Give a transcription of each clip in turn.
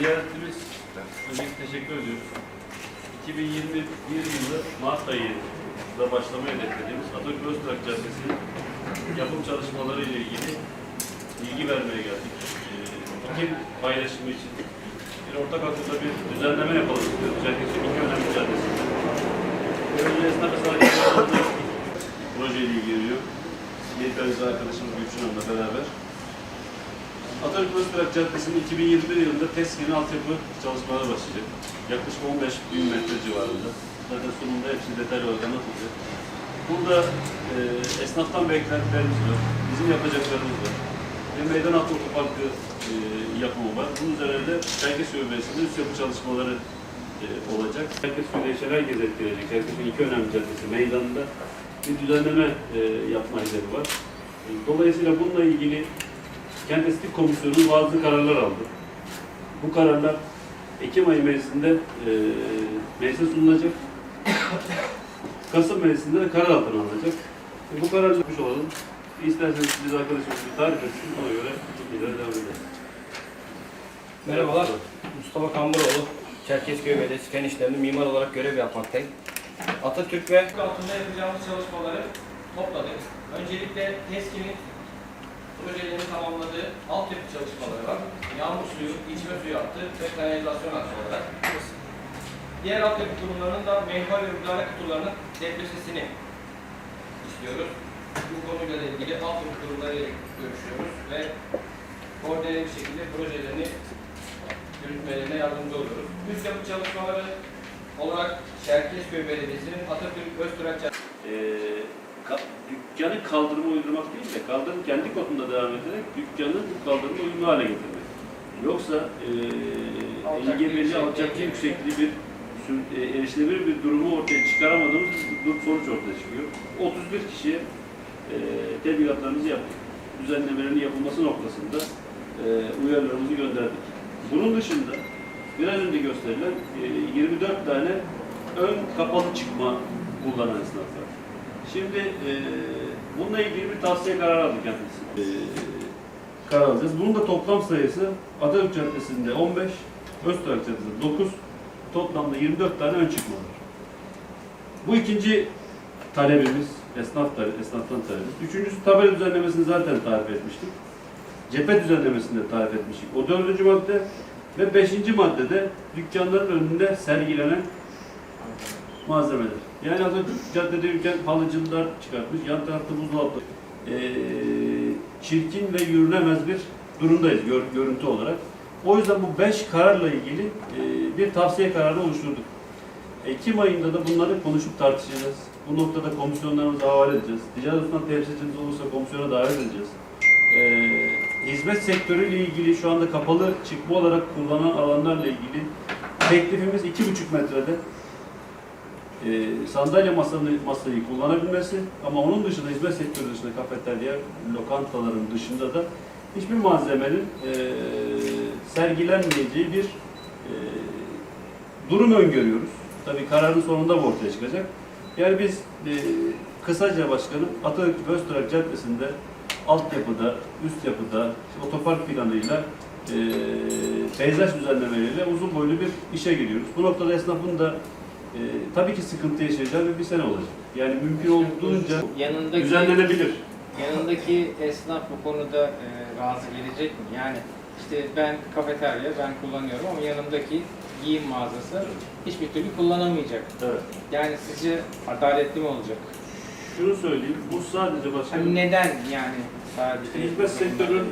ziyaretimiz öncelikle teşekkür ediyoruz. 2021 yılı Mart ayında başlamayı hedeflediğimiz Atatürk Öztürk Caddesi'nin yapım çalışmaları ile ilgili bilgi vermeye geldik. Ee, Fikir paylaşımı için bir ortak akılda bir düzenleme yapalım istiyoruz. Özellikle iki önemli caddesinde. Önce esnaf sanayi projeyle ilgileniyor. Yeterli arkadaşımız Gülçin Hanım'la beraber. Atatürk Öztürk Caddesi'nin 2021 yılında TESKİ'nin altyapı çalışmaları başlayacak. Yaklaşık 15 bin metre civarında. Zaten sunumda hepsi detaylı olarak anlatılacak. Burada e, esnaftan beklentilerimiz var. Bizim yapacaklarımız var. Ve meydan altı otoparkı e, yapımı var. Bunun üzerine de Çerkezköy Belediyesi'nde üst yapı çalışmaları e, olacak. Çerkezköy'de yaşayan herkes etkileyecek. Çerkezköy'ün iki önemli caddesi meydanında bir düzenleme e, yapma hedefi var. E, Dolayısıyla bununla ilgili Kent Estetik Komisyonu bazı kararlar aldı. Bu kararlar Ekim ayı meclisinde e, meclise sunulacak. Kasım meclisinde de karar altına alınacak. E, bu kararı yapmış olalım. İsterseniz siz arkadaşımız bir tarif etsin, ona göre ileri devam edelim. Merhabalar. Mustafa Kamburoğlu. Çerkezköy Belediyesi Fen İşleri'nde mimar olarak görev yapmaktayım. Atatürk ve altında yapacağımız çalışmaları topladık. Öncelikle TESKİ'nin projelerini tamamladığı altyapı çalışmaları var. Yağmur suyu, içme suyu hattı ve kanalizasyon hattı olarak. Diğer altyapı kurumlarının da menfaat ve müdahale kutularının depresesini istiyoruz. Bu konuyla da ilgili altyapı kurumlarıyla görüşüyoruz ve koordineli bir şekilde projelerini yürütmelerine yardımcı oluyoruz. Üst yapı çalışmaları olarak Çerkezköy Belediyesi'nin Atatürk Öztürk e, ka- dükkanı kaldırıma uydurmak değil de kaldırım kendi kodunda devam ederek dükkanı kaldırıma uyumlu hale getirmek. Yoksa e, engebeli, engebeli. yüksekliği bir erişilebilir bir durumu ortaya çıkaramadığımız bir sonuç ortaya çıkıyor. 31 kişiye e, tebligatlarımızı yaptık. Düzenlemelerin yapılması noktasında e, uyarılarımızı gönderdik. Bunun dışında biraz önce gösterilen e, 24 tane ön kapalı çıkma kullanan esnaf. Şimdi e, bununla ilgili bir tavsiye kararı aldık kendisi. E, karar alacağız. Bunun da toplam sayısı Atatürk Caddesi'nde 15, Öztürk Caddesi'nde 9, toplamda 24 tane ön çıkma var. Bu ikinci talebimiz, esnaf talebi, esnaftan talebimiz. Üçüncüsü tabela düzenlemesini zaten tarif etmiştik. Cephe düzenlemesini de tarif etmiştik. O dördüncü madde ve beşinci maddede dükkanların önünde sergilenen malzemeler. Yani Atatürk caddede yürürken halıcılar çıkartmış, yan tarafta buzdolapları. Ee, çirkin ve yürünemez bir durumdayız gör, görüntü olarak. O yüzden bu beş kararla ilgili e, bir tavsiye kararı oluşturduk. Ekim ayında da bunları konuşup tartışacağız. Bu noktada komisyonlarımıza havale edeceğiz. Ticaret Odası'ndan temsilcimiz olursa komisyona davet edeceğiz. Ee, hizmet sektörüyle ilgili şu anda kapalı çıkma olarak kullanan alanlarla ilgili teklifimiz iki buçuk metrede e, sandalye masanı, masayı kullanabilmesi ama onun dışında hizmet sektörü dışında kafeterya, lokantaların dışında da hiçbir malzemenin e, sergilenmeyeceği bir e, durum öngörüyoruz. Tabii kararın sonunda bu ortaya çıkacak. Yani biz e, kısaca başkanım Atatürk Öztürk Caddesi'nde altyapıda, üst yapıda, otopark planıyla e, peyzaj düzenlemeleriyle uzun boylu bir işe giriyoruz. Bu noktada esnafın da e, tabii ki sıkıntı yaşayacağı ve bir sene olacak. Yani mümkün olduğunca yanındaki düzenlenebilir. yanındaki esnaf bu konuda e, razı gelecek mi? Yani işte ben kafeterya ben kullanıyorum ama yanımdaki giyim mağazası hiçbir türlü kullanamayacak. Evet. Yani sizce adaletli mi olacak? Şunu söyleyeyim, bu sadece başkanım Hani neden yani sadece hizmet sektörü-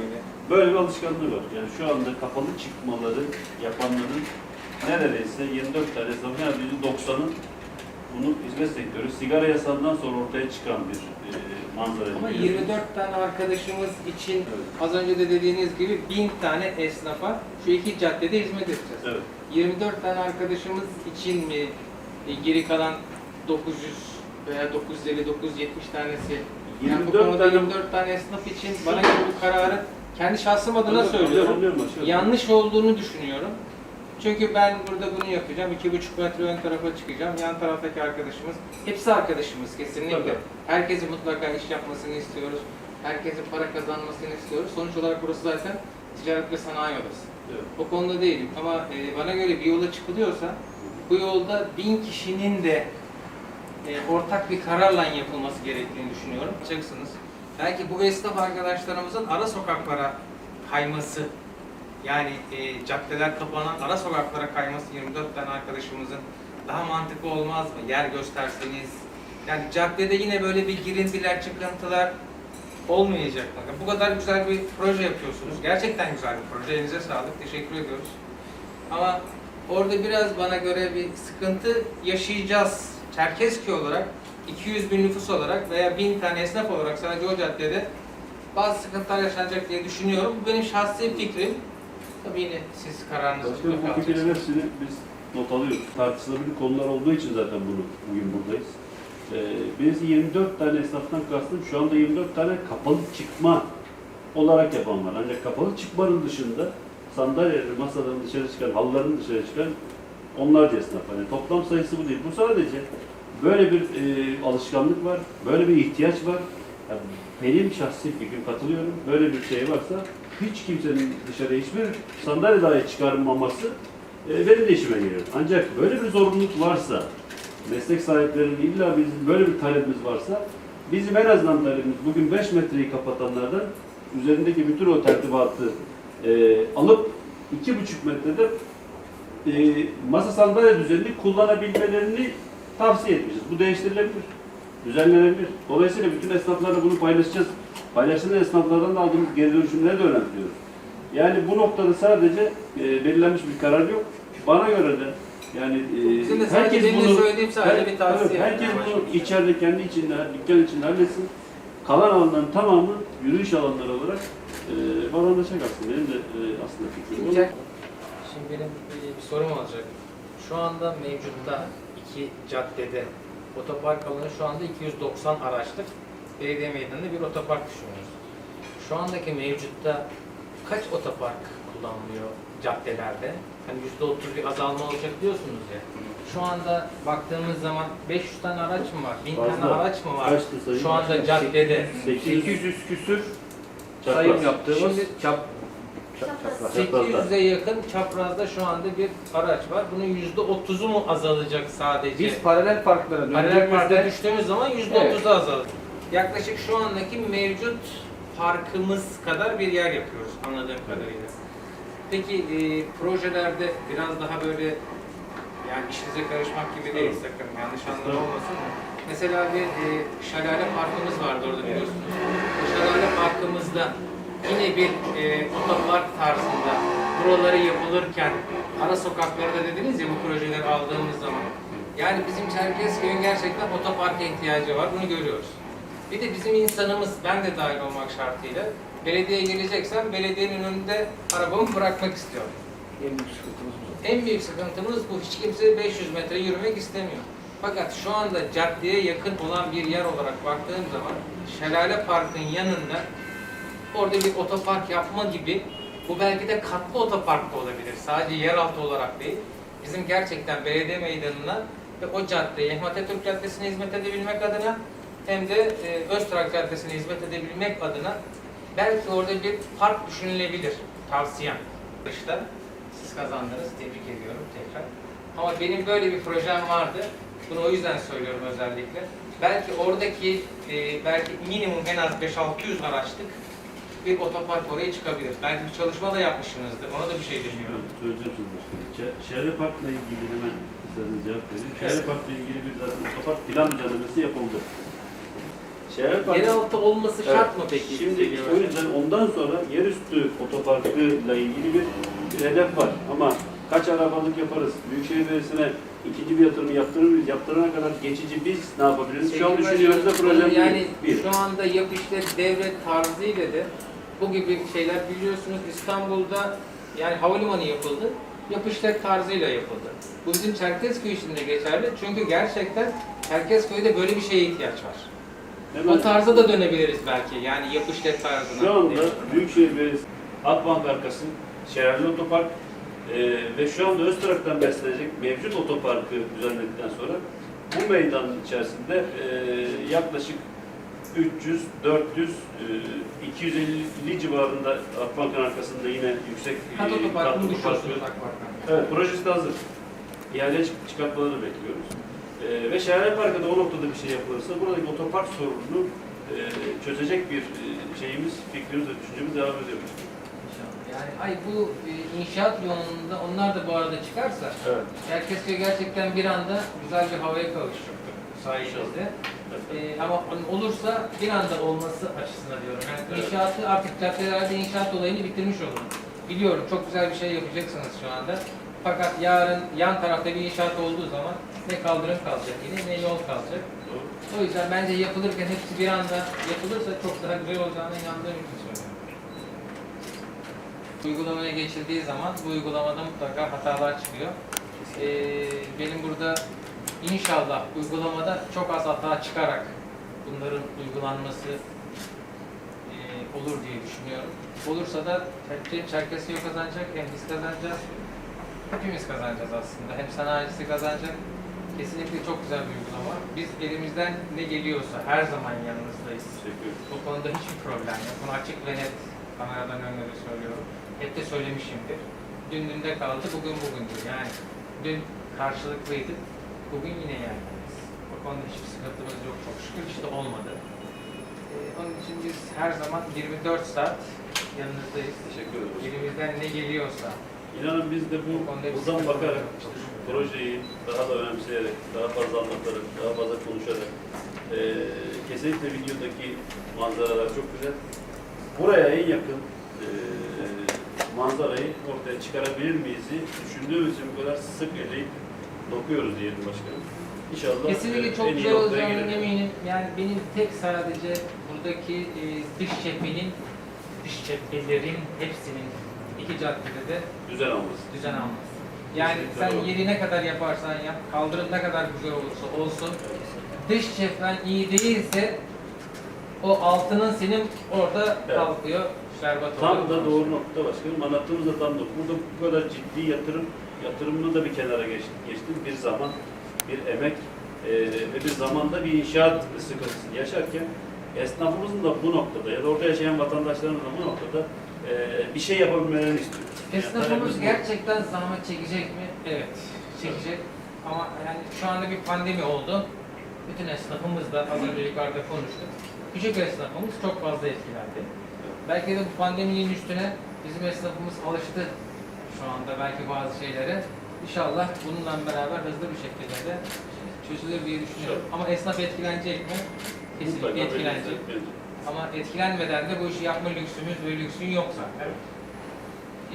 böyle bir alışkanlığı var. Yani şu anda kapalı çıkmaları yapanların neredeyse 24 tane yani %90'ın bunu hizmet sektörü sigara yasağından sonra ortaya çıkan bir e, manzara. ama görüyoruz. 24 tane arkadaşımız için Evet. az önce de dediğiniz gibi 1000 tane esnafa şu iki caddede hizmet edeceğiz. Evet. 24 tane arkadaşımız için mi e, geri kalan 900 veya 950 970 tanesi yani bu 24 konuda tane- 24 tane esnaf için bana göre bu kararı kendi şahsım adına Anlıyorum, söylüyorum. Yanlış olduğunu düşünüyorum. Çünkü ben burada bunu yapacağım. 2,5 metre ön tarafa çıkacağım. Yan taraftaki arkadaşımız, hepsi arkadaşımız kesinlikle. Tabii. Herkesin mutlaka iş yapmasını istiyoruz. Herkesin para kazanmasını istiyoruz. Sonuç olarak burası zaten ticaret ve sanayi odası. Evet. O konuda değilim ama e, bana göre bir yola çıkılıyorsa bu yolda bin kişinin de e, ortak bir kararla yapılması gerektiğini düşünüyorum. Yapacaksınız. Belki bu esnaf arkadaşlarımızın ara sokaklara kayması yani e, caddeler kapanan ara sokaklara kayması 24 tane arkadaşımızın daha mantıklı olmaz mı? Yer gösterseniz. Yani caddede yine böyle bir girintiler, çıkıntılar olmayacak mı? Bu kadar güzel bir proje yapıyorsunuz. Gerçekten güzel bir proje. Elinize sağlık. Teşekkür ediyoruz. Ama orada biraz bana göre bir sıkıntı yaşayacağız. Çerkezköy olarak, 200 bin nüfus olarak veya 1000 tane esnaf olarak sadece o caddede bazı sıkıntılar yaşanacak diye düşünüyorum. Bu benim şahsi fikrim. Tabii yine siz kararınızı Başkanım bu fikirlerin hepsini biz not alıyoruz. Tartışılabilir konular olduğu için zaten bunu bugün buradayız. Ee, biz 24 tane esnaftan kastım şu anda 24 tane kapalı çıkma olarak yapan var. Ancak kapalı çıkmanın dışında sandalyeleri, masaların dışarı çıkan, halıların dışarı çıkan onlarca esnaf. Hani toplam sayısı bu değil. Bu sadece böyle bir e, alışkanlık var, böyle bir ihtiyaç var. Yani benim şahsi fikrim katılıyorum. Böyle bir şey varsa hiç kimsenin dışarıya hiçbir sandalye dahi çıkarmaması e, benim de işime geliyor. Ancak böyle bir zorunluluk varsa, meslek sahiplerinin illa bizim böyle bir talebimiz varsa, bizim en azından talebimiz bugün 5 metreyi kapatanlardan üzerindeki bütün o tertibatı e, alıp 2,5 metrede e, masa sandalye düzenini kullanabilmelerini tavsiye etmişiz. Bu değiştirilebilir, düzenlenebilir. Dolayısıyla bütün esnaflarla bunu paylaşacağız. Paylaşılan esnaflardan da aldığımız geri dönüşümleri de önemliyoruz. Yani bu noktada sadece e, belirlenmiş bir karar yok. Bana göre de yani e, Bizim de sadece benim de söylediğim sadece bir tavsiye. Evet, herkes Yani bunu içeride kendi içinde, dükkan içinde halletsin. Kalan alanların tamamı yürüyüş alanları olarak e, vatandaşa kalsın. Benim de e, aslında fikrim bu. Şimdi benim bir, bir sorum olacak. Şu anda mevcutta iki caddede otopark alanı şu anda 290 araçlık belediye meydanında bir otopark düşünüyoruz. Şu andaki mevcutta kaç otopark kullanılıyor caddelerde? Hani %30 bir azalma olacak diyorsunuz ya. Şu anda baktığımız zaman 500 tane araç mı var? 1000 tane Fazla. araç mı var? Kaçtı? Şu anda caddede. 800 800 küsür sayım yaptığımız Şimdi- çap, çap, çapraz. Çaprazda. 800'e yakın çaprazda şu anda bir araç var. Bunun %30'u mu azalacak sadece? Biz paralel parklara Paralel parka döndüğümüzde düştüğümüz zaman %30'a azalır. Yaklaşık şu andaki mevcut parkımız kadar bir yer yapıyoruz anladığım kadarıyla. Peki e, projelerde biraz daha böyle yani işinize karışmak gibi değil sakın yanlış anlama olmasın? Mesela bir e, şelale parkımız vardı orada biliyorsunuz. O şelale parkımızda yine bir e, otopark tarzında buraları yapılırken ara sokaklarda dediniz ya bu projeleri aldığımız zaman yani bizim Çerkezköy'ün gerçekten otoparka ihtiyacı var. Bunu görüyoruz. Bir de bizim insanımız, ben de dahil olmak şartıyla belediyeye geleceksem belediyenin önünde arabamı bırakmak istiyorum. en büyük sıkıntımız bu. En büyük sıkıntımız bu. Hiç kimse 500 metre yürümek istemiyor. Fakat şu anda caddeye yakın olan bir yer olarak baktığım zaman Şelale Park'ın yanında orada bir otopark yapma gibi bu belki de katlı otopark da olabilir. Sadece yeraltı olarak değil. Bizim gerçekten belediye meydanına ve o caddeye hem Atatürk Caddesi'ne hizmet edebilmek adına hem de e, Öztrak Caddesi'ne hizmet edebilmek adına belki orada bir park düşünülebilir. Tavsiyem. İşte siz kazandınız. Tebrik ediyorum tekrar. Ama benim böyle bir projem vardı. Bunu o yüzden söylüyorum özellikle. Belki oradaki e, belki minimum en az 5-600 araçlık bir otopark oraya çıkabilir. Belki bir çalışma da yapmışsınızdır. Ona da bir şey demiyorum. Söyleyeceğim şimdi başkanım. Şe- Şehre Park'la ilgili hemen isterseniz cevap vereyim. Evet. Park'la ilgili bir zaten otopark plan düzenlemesi yapıldı. Şehre Park Yeraltı olması Evet. şart mı peki? Şimdi o yüzden ondan sonra yerüstü otoparkıyla ilgili bir, bir hedef var. Ama kaç arabalık yaparız? Büyükşehir Belediyesi'ne ikinci bir yatırımı yaptırır mıyız? Yaptırana kadar geçici biz ne yapabiliriz? Şu an Peki, düşünüyoruz da projem Yani bir. şu anda yap devlet tarzıyla da bu gibi şeyler biliyorsunuz İstanbul'da yani havalimanı yapıldı. Yap işlet tarzıyla yapıldı. Bu bizim Çerkezköy için de geçerli. Çünkü gerçekten Çerkezköy'de böyle bir şeye ihtiyaç var. Hemen O tarza da dönebiliriz belki. Yani yap işlet tarzına. Şu anda Büyükşehir Belediyesi Akbank arkası Şehirli Otopark e, ve şu anda Öztrak'tan beslenecek mevcut otoparkı düzenledikten sonra bu meydanın içerisinde e, yaklaşık 300, 400, e, 250 civarında Akbank'ın arkasında yine yüksek e, Kat katlı otoparkını otopark düşüyorsunuz Akbank'tan. Evet, projesi de hazır. İhale çık- çıkartmalarını bekliyoruz. Ee, ve Şehirler Parkı'da o noktada bir şey yapılırsa buradaki otopark sorununu e, çözecek bir e, şeyimiz, fikrimiz ve düşüncemiz devam ediyor. Yani ay bu e, inşaat yoğunluğunda onlar da bu arada çıkarsa Evet. Çerkezköy gerçekten bir anda güzel bir havaya kavuşacaktır sayenizde. Ee, ama olursa bir anda olması açısından diyorum. Yani Evet. inşaatı artık caddelerde inşaat olayını bitirmiş olun. Biliyorum çok güzel bir şey yapacaksınız şu anda. Fakat yarın yan tarafta bir inşaat olduğu zaman ne kaldırım kalacak yine ne yol kalacak. O yüzden bence yapılırken hepsi bir anda yapılırsa çok daha güzel olacağına inandığım için söylüyorum. Uygulamaya geçildiği zaman bu uygulamada mutlaka hatalar çıkıyor. Ee, benim burada inşallah uygulamada çok az hata çıkarak bunların uygulanması e, olur diye düşünüyorum. Olursa da hem Çerkezköy kazanacak hem biz kazanacağız. Hepimiz kazanacağız aslında. Hem sanayicisi kazanacak. Kesinlikle çok güzel bir uygulama. Biz elimizden ne geliyorsa her zaman yanınızdayız. Bu konuda hiçbir problem yok. Bunu açık ve net kameradan önleri söylüyorum. Hep de söylemişimdir. Dün dünde kaldı, bugün bugündür. Yani dün karşılıklıydı, bugün yine yerdeyiz. Bu konuda hiçbir sıkıntımız yok çok şükür. De olmadı. Ee, onun için biz her zaman 24 saat yanınızdayız. Teşekkür ederiz. Elimizden ne geliyorsa. İnanın biz de bu buradan bakarak şükür. projeyi daha da önemseyerek, daha fazla anlatarak, daha fazla konuşarak e, kesinlikle videodaki manzaralar çok güzel. Buraya en yakın e, manzarayı ortaya çıkarabilir miyiz düşündüğümüz için bu kadar sık eleyip dokuyoruz diyelim başkanım. İnşallah Kesinlikle e, çok güzel gelelim. eminim. Yani benim tek sadece buradaki e, dış cephenin, dış cephelerin hepsinin iki caddede de Güzel olması. düzen alması. Yani Kesinlikle sen doğru. yeri ne kadar yaparsan yap, kaldırım ne kadar güzel olursa olsun, dış cephen iyi değilse o altının senin orada Evet. kalkıyor, şerbat Tam oluyor. da doğru nokta başkanım. Anlattığımız da tam da burada bu kadar ciddi yatırım yatırımını da bir kenara geçtim. geçtim. Bir zaman, bir emek e, ve bir zamanda bir inşaat sıkıntısı yaşarken esnafımızın da bu noktada ya da orada yaşayan vatandaşların da bu noktada e, bir şey yapabilmelerini istiyoruz. Yani Esnafımız bu. gerçekten zahmet çekecek mi? Evet, çekecek. Ama yani şu anda bir pandemi oldu. Bütün esnafımız da az önce yukarıda konuştuk. Küçük esnafımız çok fazla etkilendi. Belki de bu pandeminin üstüne bizim esnafımız alıştı şu anda belki bazı şeylere. İnşallah bununla beraber hızlı bir şekilde de çözülür diye düşünüyorum. Ama esnaf etkilenecek mi? Kesinlikle etkilenecek. Ama etkilenmeden de bu işi yapma lüksümüz ve lüksün yok zaten.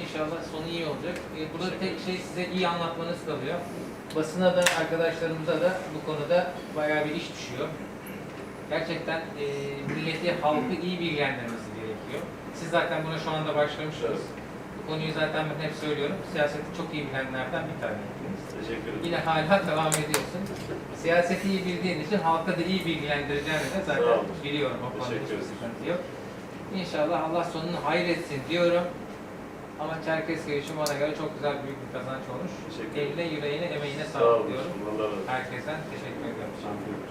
İnşallah sonu iyi olacak. Ee, burada tek şey size iyi anlatmanız kalıyor. Basına da arkadaşlarımıza da bu konuda bayağı bir iş düşüyor. Gerçekten e, milleti, halkı iyi bilgilendirmesi gerekiyor. Siz zaten buna şu anda başlamışsınız. Konuyu zaten ben hep söylüyorum. Siyaseti çok iyi bilenlerden bir tanesiniz. Teşekkür ederim. Yine hala devam ediyorsun. Siyaseti iyi bildiğin için halka da iyi bilgilendireceğini de Sağ zaten biliyorum. O konuda Teşekkür hiçbir ederim. sıkıntı yok. İnşallah Allah sonunu hayretsin diyorum. Ama Çerkezköy için bana göre çok güzel büyük bir kazanç olmuş. Teşekkür ederim. Eline, yüreğine, emeğine Sağ sağlık olun. diyorum. Herkesten teşekkür ediyorum. Teşekkür ederiz.